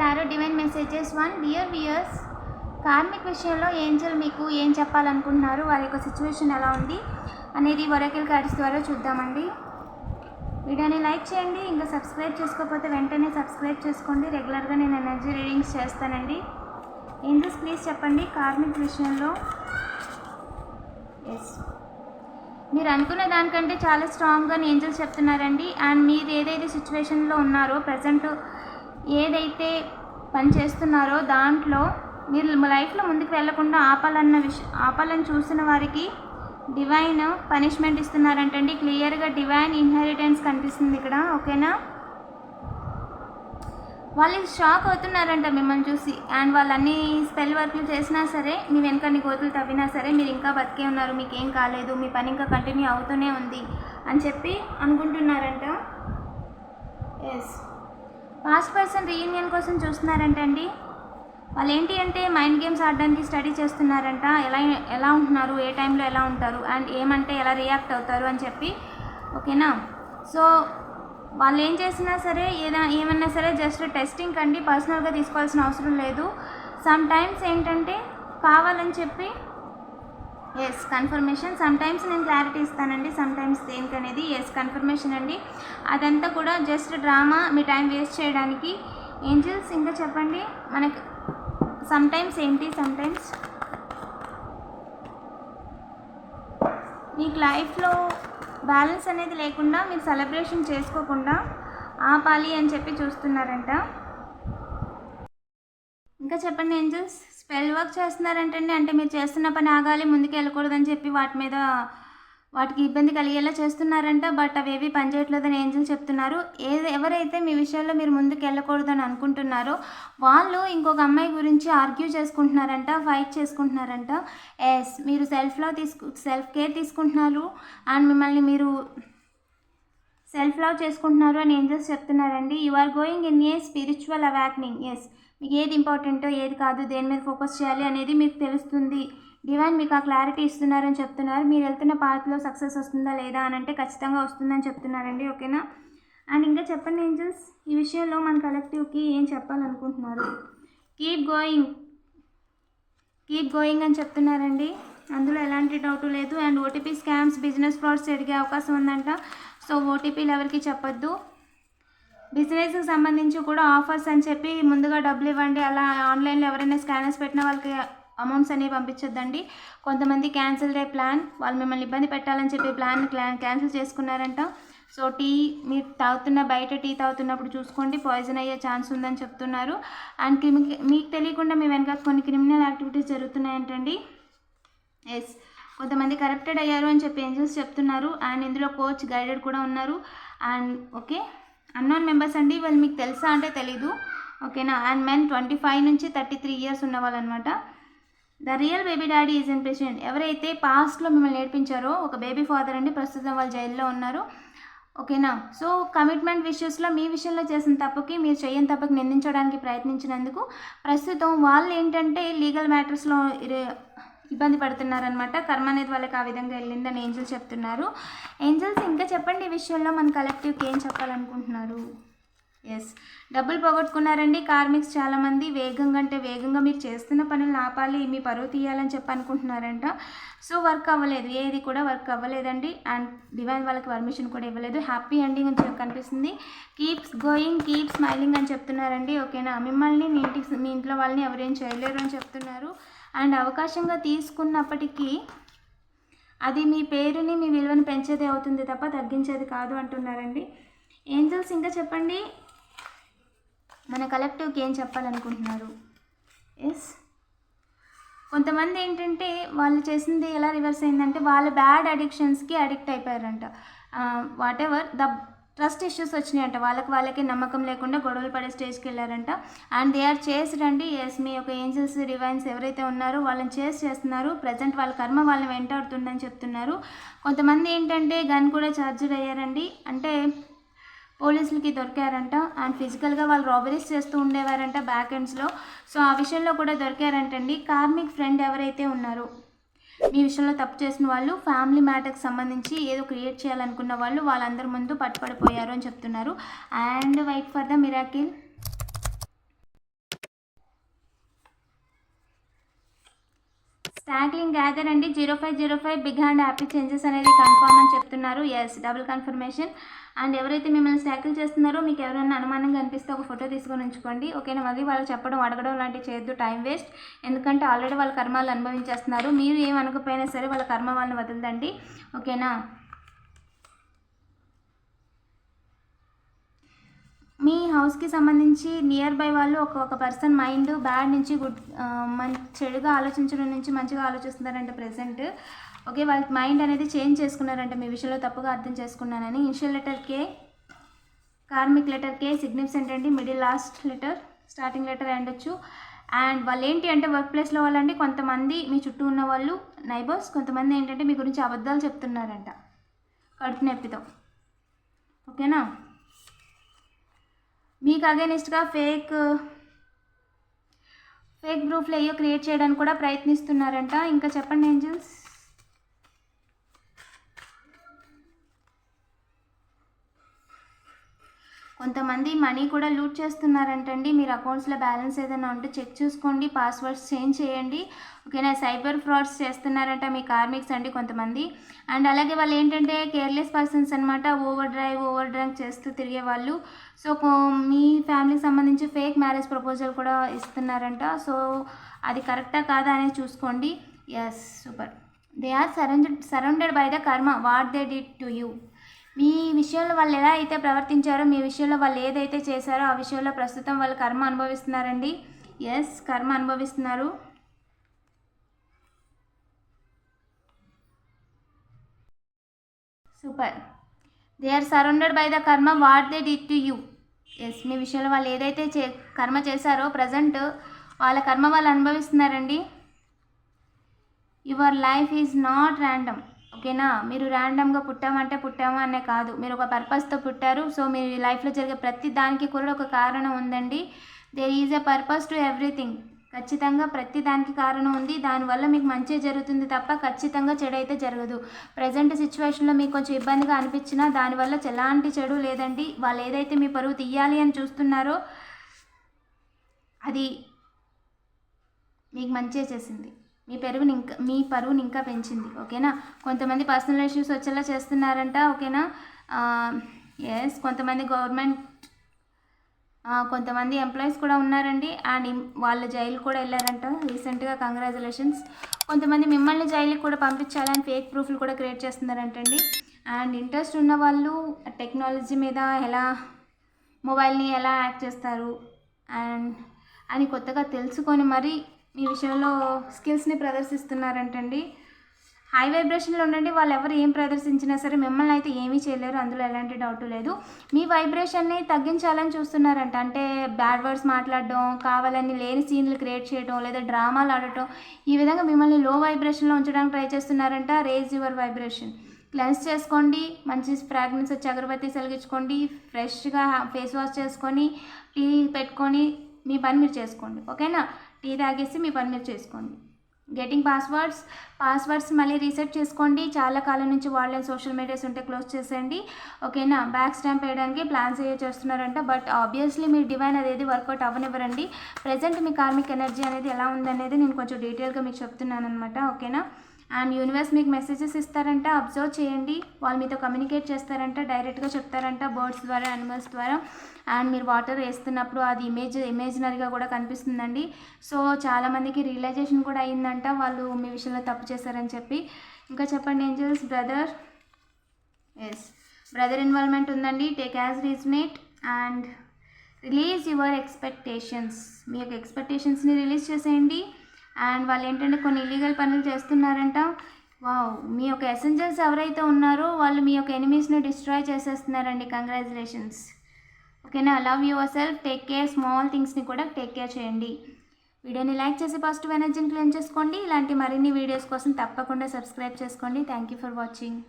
Tarot divine messages one dear viewers karmic విషయంలో angel మీకు ఏం చెప్పాలనుకుంటున్నారు? వారి యొక్క సిచ్యువేషన్ ఎలా ఉంది అనేది వరకల్ కార్డ్స్ ద్వారా చూద్దామండి. వీడియోని లైక్ చేయండి. ఇంకా సబ్స్క్రైబ్ చేసుకోకపోతే వెంటనే సబ్స్క్రైబ్ చేసుకోండి. రెగ్యులర్గా నేను ఎనర్జీ రీడింగ్స్ చేస్తానండి. ఏంజల్స్ ప్లీజ్ చెప్పండి? కార్మిక్ విషయంలో. ఎస్ మీరు అనుకున్న దానికంటే చాలా స్ట్రాంగ్గా ఏంజల్స్ చెప్తున్నారండి? అండ్ మీరు ఏదైతే సిచ్యువేషన్లో ఉన్నారో ప్రజెంట్ ఏదైతే పని చేస్తున్నారో దాంట్లో మీరు లైఫ్లో ముందుకు వెళ్ళకుండా ఆపాలన్న విష ఆపాలని చూసిన వారికి డివైన్ పనిష్మెంట్ ఇస్తున్నారంటండి. క్లియర్గా డివైన్ ఇన్హెరిటెన్స్ కనిపిస్తుంది ఇక్కడ ఓకేనా? వాళ్ళు షాక్ అవుతున్నారంట మిమ్మల్ని చూసి. అండ్ వాళ్ళు అన్ని స్పెల్ వర్క్లు చేసినా సరే మీ వెనకన్ని గోతులు తవ్వినా సరే మీరు ఇంకా బతికే ఉన్నారు మీకు ఏం కాలేదు మీ పని ఇంకా కంటిన్యూ అవుతూనే ఉంది అని చెప్పి అనుకుంటున్నారంట. ఎస్ పాస్ట్ పర్సన్ రీయూనియన్ కోసం చూస్తున్నారంట అండి వాళ్ళు ఏంటి అంటే మైండ్ గేమ్స్ ఆడడానికి స్టడీ చేస్తున్నారంట. ఎలా ఎలా ఉంటున్నారు? ఏ టైంలో ఎలా ఉంటారు? అండ్ ఏమంటే ఎలా రియాక్ట్ అవుతారు అని చెప్పి. ఓకేనా సో వాళ్ళు ఏం చేసినా సరే ఏదైనా ఏమన్నా సరే జస్ట్ టెస్టింగ్ కండి. పర్సనల్గా తీసుకోవాల్సిన అవసరం లేదు. సమ్ టైమ్స్ ఏంటంటే కావాలని చెప్పి ఎస్ కన్ఫర్మేషన్ సమ్టైమ్స్ నేను క్లారిటీ ఇస్తానండి. సమ్టైమ్స్ దేనికనేది దేనికి అనేది ఎస్ కన్ఫర్మేషన్ అండి. అదంతా కూడా జస్ట్ డ్రామా మీ టైం వేస్ట్ చేయడానికి. ఏంజల్స్ ఇంకా చెప్పండి? మనకి సమ్టైమ్స్ ఏంటి? సమ్టైమ్స్ మీకు లైఫ్లో బ్యాలెన్స్ అనేది లేకుండా మీరు సెలబ్రేషన్ చేసుకోకుండా ఆపాలి అని చెప్పి చూస్తున్నారంట. ఇంకా చెప్పండి ఏంజల్స్ స్పెల్ వర్క్ చేస్తున్నారంటండి. అంటే మీరు చేస్తున్న పని ఆగాలి ముందుకు వెళ్ళకూడదని చెప్పి వాటి మీద వాటికి ఇబ్బంది కలిగేలా చేస్తున్నారంట. బట్ అవేవి పనిచేయట్లేదని ఏంజల్ చెప్తున్నారు. ఏది ఎవరైతే మీ విషయంలో మీరు ముందుకు వెళ్ళకూడదని అనుకుంటున్నారో వాళ్ళు ఇంకొక అమ్మాయి గురించి ఆర్గ్యూ చేసుకుంటున్నారంట ఫైట్ చేసుకుంటున్నారంట. ఎస్ మీరు సెల్ఫ్లో తీసుకు సెల్ఫ్ కేర్ తీసుకుంటున్నారు. అండ్ మిమ్మల్ని మీరు సెల్ఫ్ లవ్ చేసుకుంటున్నారు అని ఏంజల్స్ చెప్తున్నారండి. You are going in a spiritual awakening. Yes మీకు ఏది ఇంపార్టెంటో ఏది కాదు దేని మీద ఫోకస్ చేయాలి అనేది మీకు తెలుస్తుంది. డివైన్ మీకు ఆ క్లారిటీ ఇస్తున్నారని చెప్తున్నారు. మీరు వెళ్తున్న పాత్లో సక్సెస్ వస్తుందా లేదా అని అంటే ఖచ్చితంగా వస్తుందని చెప్తున్నారండి ఓకేనా? అండ్ ఇంకా చెప్పండి ఏంజల్స్ ఈ విషయంలో మన కలెక్టివ్కి ఏం చెప్పాలనుకుంటున్నారు? కీప్ గోయింగ్ కీప్ గోయింగ్ అని చెప్తున్నారండి. అందులో ఎలాంటి డౌట్ లేదు. And OTP scams business frauds జరిగే అవకాశం ఉందంట. సో ఓటీపీలు ఎవరికి చెప్పొద్దు. బిజినెస్కి సంబంధించి కూడా ఆఫర్స్ అని చెప్పి ముందుగా డబ్బులు ఇవ్వండి. అలా ఆన్లైన్లో ఎవరైనా స్కానర్స్ పెట్టిన వాళ్ళకి అమౌంట్స్ అనేవి పంపించొద్దండి. కొంతమంది క్యాన్సిల్ డే ప్లాన్ వాళ్ళు మిమ్మల్ని ఇబ్బంది పెట్టాలని చెప్పి ప్లాన్ క్యాన్సిల్ చేసుకున్నారంట. సో టీ మీరు తాగుతున్న బయట టీ తాగుతున్నప్పుడు చూసుకోండి. పాయిజన్ అయ్యే ఛాన్స్ ఉందని చెప్తున్నారు. అండ్ క్రిమి మీకు తెలియకుండా మీ వెనక కొన్ని క్రిమినల్ యాక్టివిటీస్ జరుగుతున్నాయంటండి. ఎస్ కొంతమంది కరప్టెడ్ అయ్యారు అని చెప్పి ఏంజల్స్ చెప్తున్నారు. అండ్ ఇందులో కోచ్ గైడెడ్ కూడా ఉన్నారు. అండ్ ఓకే అన్నోన్ మెంబర్స్ అండి వాళ్ళు మీకు తెలుసా అంటే తెలీదు. ఓకేనా? అండ్ మెన్ ట్వంటీ ఫైవ్ నుంచి థర్టీ త్రీ ఇయర్స్ ఉన్న వాళ్ళనమాట. The real baby daddy is in president. ఎవరైతే పాస్ట్లో మిమ్మల్ని నేర్పించారో ఒక బేబీ ఫాదర్ అండి ప్రస్తుతం వాళ్ళు జైల్లో ఉన్నారు. ఓకేనా? సో కమిట్మెంట్ విషయస్లో మీ విషయంలో చేసిన తప్పుకి మీరు చేయని తప్పుకి నిందించడానికి ప్రయత్నించినందుకు ప్రస్తుతం వాళ్ళు ఏంటంటే లీగల్ మ్యాటర్స్లో ఇబ్బంది పడుతున్నారనమాట కర్మ అనేది వాళ్ళకి ఆ విధంగా వెళ్ళిందని ఏంజల్స్ చెప్తున్నారు. ఏంజల్స్ ఇంకా చెప్పండి ఈ విషయంలో మన కలెక్టివ్కి ఏం చెప్పాలనుకుంటున్నారు? ఎస్ డబ్బులు పోగొట్టుకున్నారండి కార్మిక్స్ చాలామంది. వేగంగా అంటే వేగంగా మీరు చేస్తున్న పనులను ఆపాలి మీ పరువు తీయాలని చెప్పి అనుకుంటున్నారంట. సో వర్క్ అవ్వలేదు. ఏది కూడా వర్క్ అవ్వలేదండి. అండ్ డివైన్ వాళ్ళకి పర్మిషన్ కూడా ఇవ్వలేదు. హ్యాపీ ఎండింగ్ అని చెప్పి కనిపిస్తుంది. కీప్స్ గోయింగ్ కీప్ స్మైలింగ్ అని చెప్తున్నారండి. ఓకేనా? మిమ్మల్ని మీ ఇంటికి మీ ఇంట్లో వాళ్ళని ఎవరేం చేయలేరు అని చెప్తున్నారు. అండ్ అవకాశంగా తీసుకున్నప్పటికీ అది మీ పేరుని మీ విలువను పెంచేదే అవుతుంది తప్ప తగ్గించేది కాదు అంటున్నారండి. ఏంజల్స్ ఇంకా చెప్పండి. మన కలెక్టివ్కి ఏం చెప్పాలనుకుంటున్నారు? ఎస్ కొంతమంది ఏంటంటే వాళ్ళు చేసింది ఎలా రివర్స్ అయిందంటే వాళ్ళ బ్యాడ్ అడిక్షన్స్కి అడిక్ట్ అయిపోయారంట. Whatever the trust issues వచ్చినాయంట. వాళ్ళకి వాళ్ళకి నమ్మకం లేకుండా గొడవలు పడే స్టేజ్కి వెళ్ళారంట. అండ్ దే ఆర్ చేస్డ్ అండి ఎస్ మీ యొక్క ఏంజల్స్ రివైన్స్ ఎవరైతే ఉన్నారో వాళ్ళని చేస్ చేస్తున్నారు. ప్రజెంట్ వాళ్ళ కర్మ వాళ్ళని వెంటాడుతుందని చెప్తున్నారు. కొంతమంది ఏంటంటే గన్ కూడా ఛార్జ్డ్ అయ్యారండి. అంటే పోలీసులకి దొరికారంట. అండ్ ఫిజికల్గా వాళ్ళు రాబరీస్ చేస్తూ ఉండేవారంట బ్యాక్ ఎండ్స్లో. సో ఆ విషయంలో కూడా దొరికారంటండి. కార్మిక్ ఫ్రెండ్ ఎవరైతే ఉన్నారో మీ విషయంలో తప్పు చేసిన వాళ్ళు ఫ్యామిలీ మ్యాటర్కి సంబంధించి ఏదో క్రియేట్ చేయాలనుకున్న వాళ్ళు వాళ్ళందరి ముందు పట్టుపడిపోయారు అని చెప్తున్నారు. And wait for the miracle tackling gather అండి. Zero five zero five big hand happy changes అనేది కన్ఫర్మ్ అని చెప్తున్నారు. ఎస్ డబుల్ కన్ఫర్మేషన్ అండ్ ఎవరైతే మిమ్మల్ని స్టాకిల్ చేస్తున్నారో మీకు ఎవరైనా అనుమానంగా అనిపిస్తే ఒక ఫోటో తీసుకొని ఉంచుకోండి. ఓకేనా? మళ్ళీ వాళ్ళు చెప్పడం అడగడం లాంటివి చేయొద్దు. టైం వేస్ట్ ఎందుకంటే ఆల్రెడీ వాళ్ళ కర్మాలు అనుభవించేస్తున్నారు. మీరు ఏం అనకపోయినా సరే వాళ్ళ కర్మ వాళ్ళని వదలదండి. ఓకేనా మీ హౌస్కి సంబంధించి నియర్ బై వాళ్ళు ఒక ఒక పర్సన్ మైండ్ బ్యాడ్ నుంచి గుడ్ మం చెడుగా ఆలోచించడం నుంచి మంచిగా ఆలోచిస్తున్నారంట ప్రెసెంట్. ఓకే వాళ్ళ మైండ్ అనేది చేంజ్ చేసుకున్నారంట మీ విషయంలో తప్పుగా అర్థం చేసుకున్నానని. Initial letter K karmic letter K significant అండి. Middle last letter starting letter అయ్యుండొచ్చు అండ్ వాళ్ళు ఏంటి అంటే వర్క్ ప్లేస్లో వాళ్ళంటే కొంతమంది మీ చుట్టూ ఉన్న వాళ్ళు నైబర్స్ కొంతమంది ఏంటంటే మీ గురించి అబద్ధాలు చెప్తున్నారంట. కడుపు నొప్పితో. ఓకేనా? మీకు అగేనిస్ట్గా ఫేక్ ఫేక్ ప్రూఫ్లు అయ్యో క్రియేట్ చేయడానికి కూడా ప్రయత్నిస్తున్నారంట. ఇంకా చెప్పండి ఏంజల్స్ కొంతమంది మనీ కూడా లూట్ చేస్తున్నారంటండి. మీరు అకౌంట్స్లో బ్యాలెన్స్ ఏదైనా ఉంటే చెక్ చూసుకోండి. పాస్వర్డ్స్ చేంజ్ చేయండి. ఓకేనా? సైబర్ ఫ్రాడ్స్ చేస్తున్నారంట మీ కార్మిక్స్ అండి కొంతమంది. అండ్ అలాగే వాళ్ళు ఏంటంటే కేర్లెస్ పర్సన్స్ అనమాట ఓవర్ డ్రైవ్ ఓవర్ డ్రంక్ చేస్తూ తిరిగే వాళ్ళు. సో మీ ఫ్యామిలీకి సంబంధించి ఫేక్ మ్యారేజ్ ప్రపోజల్ కూడా ఇస్తున్నారంట. సో అది కరెక్టా కాదా అనేది చూసుకోండి. Yes super they are surrounded surrounded by the karma what they did to you మీ విషయంలో వాళ్ళు ఎలా అయితే ప్రవర్తించారో మీ విషయంలో వాళ్ళు ఏదైతే చేశారో ఆ విషయంలో ప్రస్తుతం వాళ్ళు కర్మ అనుభవిస్తున్నారండి. ఎస్ కర్మ అనుభవిస్తున్నారు. Super they are surrounded by the karma what they did to you yes మీ విషయంలో వాళ్ళు ఏదైతే చే కర్మ చేశారో ప్రజెంట్ వాళ్ళ కర్మ వాళ్ళు అనుభవిస్తున్నారండి. Your life is not random ఓకేనా? మీరు ర్యాండమ్గా పుట్టామంటే పుట్టామా అనే కాదు. మీరు ఒక పర్పస్తో పుట్టారు. సో మీ లైఫ్లో జరిగే ప్రతి దానికి కూడా ఒక కారణం ఉందండి. There is a purpose to everything ఖచ్చితంగా ప్రతి దానికి కారణం ఉంది. దానివల్ల మీకు మంచి జరుగుతుంది తప్ప ఖచ్చితంగా చెడు అయితే జరగదు ప్రజెంట్ సిచ్యువేషన్లో మీకు కొంచెం ఇబ్బందిగా అనిపించినా దానివల్ల ఎలాంటి చెడు లేదండి. వాళ్ళు ఏదైతే మీ పరువు తీయాలి అని చూస్తున్నారో అది మీకు మంచిగా చేసింది. మీ పెరుగుని ఇంకా మీ పరువుని ఇంకా పెంచింది ఓకేనా? కొంతమంది పర్సనల్ ఇష్యూస్ వచ్చేలా చేస్తున్నారంట ఓకేనా? ఎస్ కొంతమంది గవర్నమెంట్ కొంతమంది ఎంప్లాయీస్ కూడా ఉన్నారండి. అండ్ వాళ్ళ జైలు కూడా వెళ్ళారంట రీసెంట్గా కంగ్రాచులేషన్స్ కొంతమంది మిమ్మల్ని జైలుకి కూడా పంపించాలని ఫేక్ ప్రూఫ్లు కూడా క్రియేట్ చేస్తున్నారంటండి. అండ్ ఇంట్రెస్ట్ ఉన్న వాళ్ళు టెక్నాలజీ మీద ఎలా మొబైల్ని ఎలా యాక్ట్ చేస్తారు? అండ్ అని కొత్తగా తెలుసుకొని మరి మీ విషయంలో స్కిల్స్ని ప్రదర్శిస్తున్నారంటండి. హై వైబ్రేషన్లో ఉండండి వాళ్ళు ఎవరు ఏం ప్రదర్శించినా సరే మిమ్మల్ని అయితే ఏమీ చేయలేరు అందులో ఎలాంటి డౌట్ లేదు. మీ వైబ్రేషన్ని తగ్గించాలని చూస్తున్నారంట. అంటే బ్యాడ్ వర్డ్స్ మాట్లాడడం కావాలని లేని సీన్లు క్రియేట్ చేయడం లేదా డ్రామాలు ఆడటం ఈ విధంగా మిమ్మల్ని లో వైబ్రేషన్లో ఉంచడానికి ట్రై చేస్తున్నారంట. రేజ్ యువర్ వైబ్రేషన్ క్లెన్స్ చేసుకోండి మంచి ఫ్రాగ్రెన్స్ వచ్చి అగరబత్తి సెలిగించుకోండి ఫ్రెష్గా ఫేస్ వాష్ చేసుకొని టీ పెట్టుకొని మీ పని మీరు చేసుకోండి. ఓకేనా టీ తాగేసి మీ పని మీరు చేసుకోండి. గెటింగ్ పాస్వర్డ్స్ పాస్వర్డ్స్ మళ్ళీ రీసెట్ చేసుకోండి. చాలా కాలం నుంచి వాళ్ళని సోషల్ మీడియాస్ ఉంటే క్లోజ్ చేసేయండి. ఓకేనా బ్యాక్ స్టాంప్ వేయడానికి ప్లాన్స్ ఏ చేస్తున్నారంట బట్ ఆబ్వియస్లీ మీ డివైన్ అనేది వర్కౌట్ అవ్వనివ్వరండి. ప్రజెంట్ మీ కార్మిక్ ఎనర్జీ అనేది ఎలా ఉందనేది నేను కొంచెం డీటెయిల్గా మీకు చెప్తున్నాను అనమాట ఓకేనా అండ్ యూనివర్స్ మీకు మెసేజెస్ ఇస్తారంట అబ్జర్వ్ చేయండి. వాళ్ళు మీతో కమ్యూనికేట్ చేస్తారంట డైరెక్ట్గా చెప్తారంట బర్డ్స్ ద్వారా యానిమల్స్ ద్వారా. అండ్ మీరు వాటర్ వేస్తున్నప్పుడు అది ఇమేజ్ ఇమేజినరీగా కూడా కనిపిస్తుందండి. సో చాలామందికి రియలైజేషన్ కూడా అయిందంట వాళ్ళు మీ విషయంలో తప్పు చేశారని చెప్పి. ఇంకా చెప్పండి angels brother yes brother involvement ఉందండి. Take as resonate and release your expectations మీ యొక్క ఎక్స్పెక్టేషన్స్ని రిలీజ్ చేసేయండి. అండ్ వాళ్ళు ఏంటంటే కొన్ని ఇల్లీగల్ పనులు చేస్తున్నారంట. వావ్ మీ యొక్క ఎసెంజర్స్ ఎవరైతే ఉన్నారో వాళ్ళు మీ యొక్క ఎనిమీస్ని డిస్ట్రాయ్ చేసేస్తున్నారండి. కంగ్రాచులేషన్స్ ఓకేనా love yourself take care small థింగ్స్ని కూడా టేక్ కేర్ చేయండి. వీడియోని లైక్ చేసి పాజిటివ్ ఎనర్జీని క్లెయిమ్ చేసుకోండి. ఇలాంటి మరిన్ని వీడియోస్ కోసం తప్పకుండా సబ్స్క్రైబ్ చేసుకోండి. Thank you for watching